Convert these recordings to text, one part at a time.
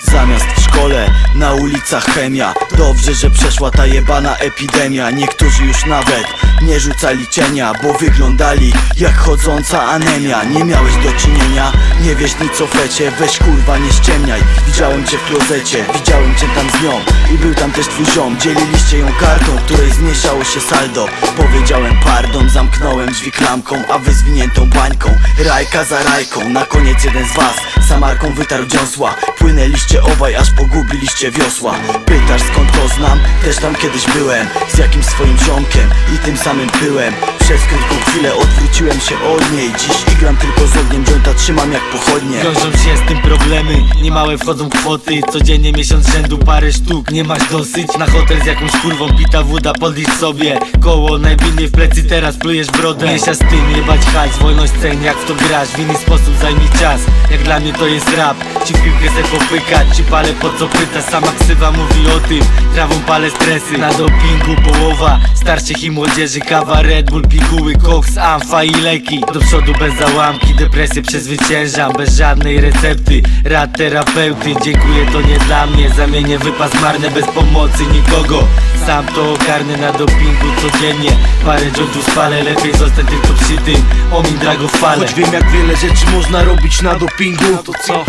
Zamiast w szkole, na ulicach chemia. Dobrze, że przeszła ta jebana epidemia. Niektórzy już nawet nie rzucali cienia Bo wyglądali jak chodząca anemia. Nie miałeś do czynienia, nie wiesz nic o fecie. Weź kurwa nie ściemniaj. Widziałem cię w klozecie, widziałem cię tam z nią. I był tam też twój ziom. Dzieliliście ją kartą, której zmniejszało się saldo. Powiedziałem pardon, zamknąłem drzwi klamką A wy zwiniętą bańką. Rajka za rajką, na koniec jeden z was Samarką wytarł dziąsła. Płynęliście obaj, aż pogubiliście wiosła. Pytasz skąd to znam? Też tam kiedyś byłem. Z jakimś swoim ziomkiem i tym samym pyłem Przez krótką chwilę odwróciłem się od niej. Dziś igram tylko z ogniem, jointa trzymam jak pochodnie. Wiążą się z tym problemy, niemałe wchodzą kwoty. Codziennie miesiąc rzędu parę sztuk Nie masz dosyć. Na hotel z jakąś kurwą Pita woda, podlicz sobie Koło. Najbliżej w plecy, teraz plujesz brodę. Miesza z tym, jebać hajs, wolność cen Jak w to grasz, w inny sposób zajmij czas Jak dla mnie to jest rap. Ci w piłkę se popykać, ci palę po co pytasz Sama ksywa mówi o tym, trawą palę stresy. Na dopingu połowa, starszych i młodzieży Kawa, Red Bull, piguły, koks, amfa i leki. Do przodu bez załamki, depresję przezwyciężam. Bez żadnej recepty, rad terapeuty. Dziękuję, to nie dla mnie. Zamienię wypas marny bez pomocy nikogo. Sam to ogarnę na dopingu codziennie. Parę jointów spalę, lepiej zostać tylko przy tym. Omin drago fale Choć wiem jak wiele rzeczy można robić na dopingu. To co?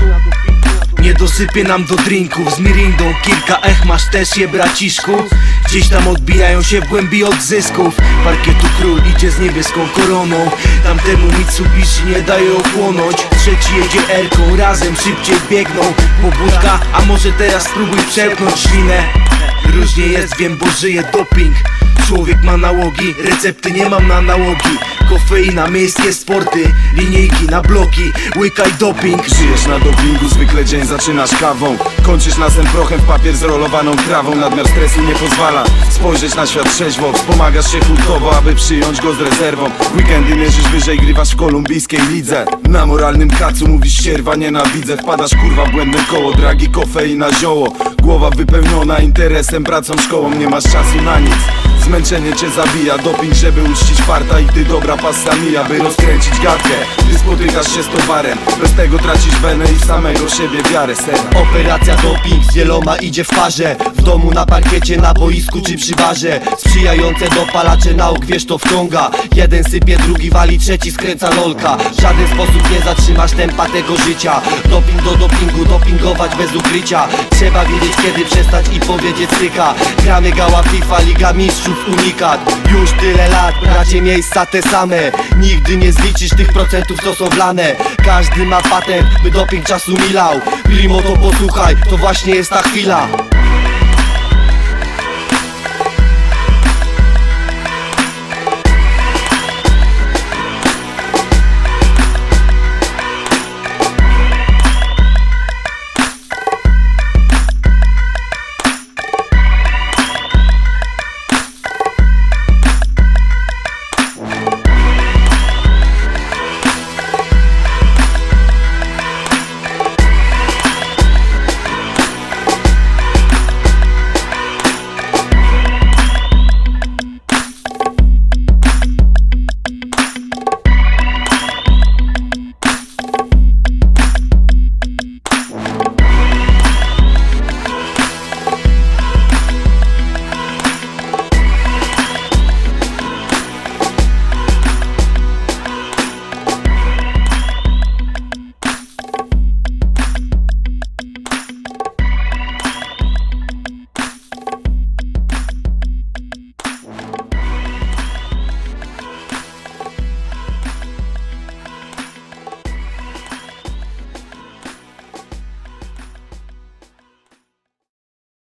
Nie dosypie nam do drinków. Z mirindą Kilka ech masz też je braciszku. Gdzieś tam odbijają się w głębi odzysków Parkietu król idzie z niebieską koroną. Tamtemu Mitsubishi nie daje ochłonąć. Trzeci jedzie Erką, razem szybciej biegną. Pobudka, a może teraz spróbuj przełknąć ślinę. Różnie jest, wiem, bo żyje doping Człowiek ma nałogi, recepty nie mam na nałogi. Kofeina, miejskie sporty, linijki na bloki. Łykaj doping. Żyjesz na dopingu, zwykle dzień zaczynasz kawą. Kończysz nasem prochem w papier z rolowaną trawą. Nadmiar stresu nie pozwala spojrzeć na świat trzeźwo. Wspomagasz się hurtowo, aby przyjąć go z rezerwą. Weekendy mierzysz wyżej, grywasz w kolumbijskiej lidze. Na moralnym kacu mówisz sierwa, nienawidzę. Wpadasz kurwa w błędne koło, dragi kofeina, zioło. Głowa wypełniona interesem, pracą, szkołą. Nie masz czasu na nic Zmęczenie cię zabija, doping, żeby uczcić farta I gdy dobra pasta mija, by rozkręcić gadkę. Gdy spotykasz się z towarem Bez tego tracisz wenę i samego siebie wiarę Sena Operacja doping z wieloma idzie w parze. W domu, na parkiecie, na boisku czy przy barze. Sprzyjające dopalacze nauk, wiesz to wciąga. Jeden sypie, drugi wali, trzeci skręca lolka. W żaden sposób nie zatrzymasz tempa tego życia. Doping do dopingu, dopingować bez ukrycia. Trzeba wiedzieć kiedy przestać i powiedzieć styka Gramy gała FIFA, Liga Mistrzów, unikat. Już tyle lat, bracie miejsca te same. Nigdy nie zliczysz tych procentów co są wlane. Każdy ma patent, by doping czasu milał. Primo to posłuchaj, to właśnie jest ta chwila